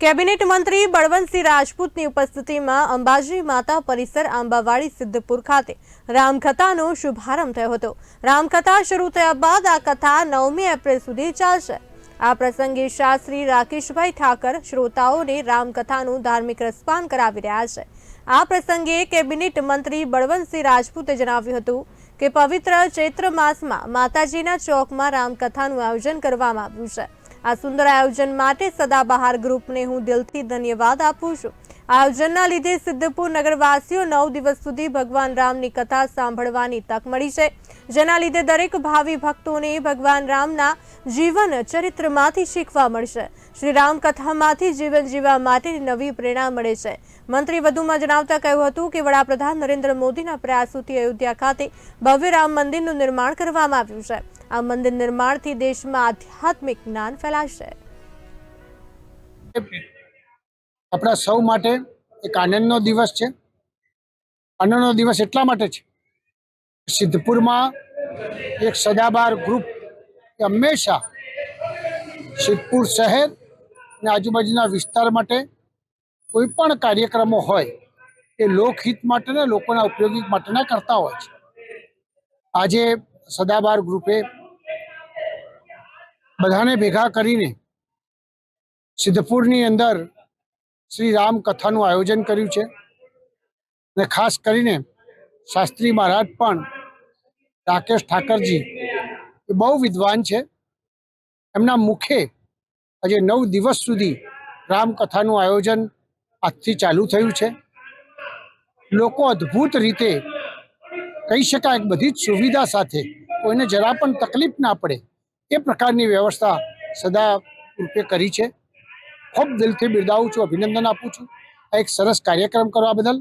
Cabinet મંત્રી બળવંતસિંહ રાજપૂતની ઉપસ્થિતિમાં અંબાજી માતા પરિસર આંબાવાડી સિદ્ધપુર ખાતે રામકથાનો શુભારંભ થયો હતો. રામકથા શરૂ થયા બાદ આ કથા નવમી એપ્રિલ સુધી ચાલશે. આ પ્રસંગે શાસ્ત્રી રાકેશભાઈ ઠાકર શ્રોતાઓને રામકથાનું ધાર્મિક રસપાન કરાવી રહ્યા છે. આ પ્રસંગે કેબિનેટ મંત્રી બળવંતસિંહ રાજપૂતે જણાવ્યું હતું કે પવિત્ર ચૈત્ર માસમાં માતાજીના ચોકમાં રામકથાનું આયોજન કરવામાં આવ્યું છે. આ સુંદર આયોજન માટે સદાબહાર ગ્રુપને હું દિલથી ધન્યવાદ આપું છું. આયોજનના લીધે સિદ્ધપુર નગરવાસીઓ નવ દિવસ સુધી ભગવાન રામની કથા સાંભળવાની તક મળી છે. જેના લીધે દરેક ભાવિ ભક્તોને ભગવાન રામના જીવન ચરિત્રમાંથી શીખવા મળશે. શ્રી રામ કથામાંથી જીવન જીવવા માટેની નવી પ્રેરણા મળે છે. મંત્રી વધુમાં જણાવતા કહ્યું હતું કે વડાપ્રધાન નરેન્દ્ર મોદીના પ્રયાસોથી અયોધ્યા ખાતે ભવ્ય રામ મંદિરનું નિર્માણ કરવામાં આવ્યું છે. આ મંદિર નિર્માણથી દેશમાં આધ્યાત્મિક જ્ઞાન ફેલાશે. આપણા સૌ માટે એક આનંદનો દિવસ છે. આનંદનો દિવસ એટલા માટે છે સિદ્ધપુરમાં એક સદાબાર ગ્રુપ કે હંમેશા સિદ્ધપુર શહેર અને આજુબાજુના વિસ્તાર માટે કોઈ પણ કાર્યક્રમો હોય એ લોકહિત માટે ને લોકોના ઉપયોગી માટેના કરતા હોય છે. આજે સદાબાર ગ્રુપે બધાને ભેગા કરીને સિદ્ધપુરની અંદર શ્રી રામ કથાનું આયોજન કર્યું છે. અને ખાસ કરીને શાસ્ત્રી મહારાજ પણ રાકેશ ઠાકરજી એ બહુ વિદ્વાન છે. એમના મુખે આજે નવ દિવસ સુધી રામકથાનું આયોજન આજથી ચાલુ થયું છે. લોકો અદ્ભુત રીતે કહી શકાય બધી જ સુવિધા સાથે કોઈને જરા પણ તકલીફ ના પડે એ પ્રકારની વ્યવસ્થા સદા રૂપે કરી છે. ખૂબ દિલથી બિરદાવું છું, અભિનંદન આપું છું. આ એક સરસ કાર્યક્રમ કરવા બદલ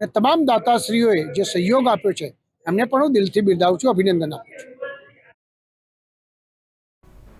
અને તમામ દાતાશ્રીઓએ જે સહયોગ આપ્યો છે, એમને પણ હું દિલથી બિરદાવું છું, અભિનંદન આપું છું.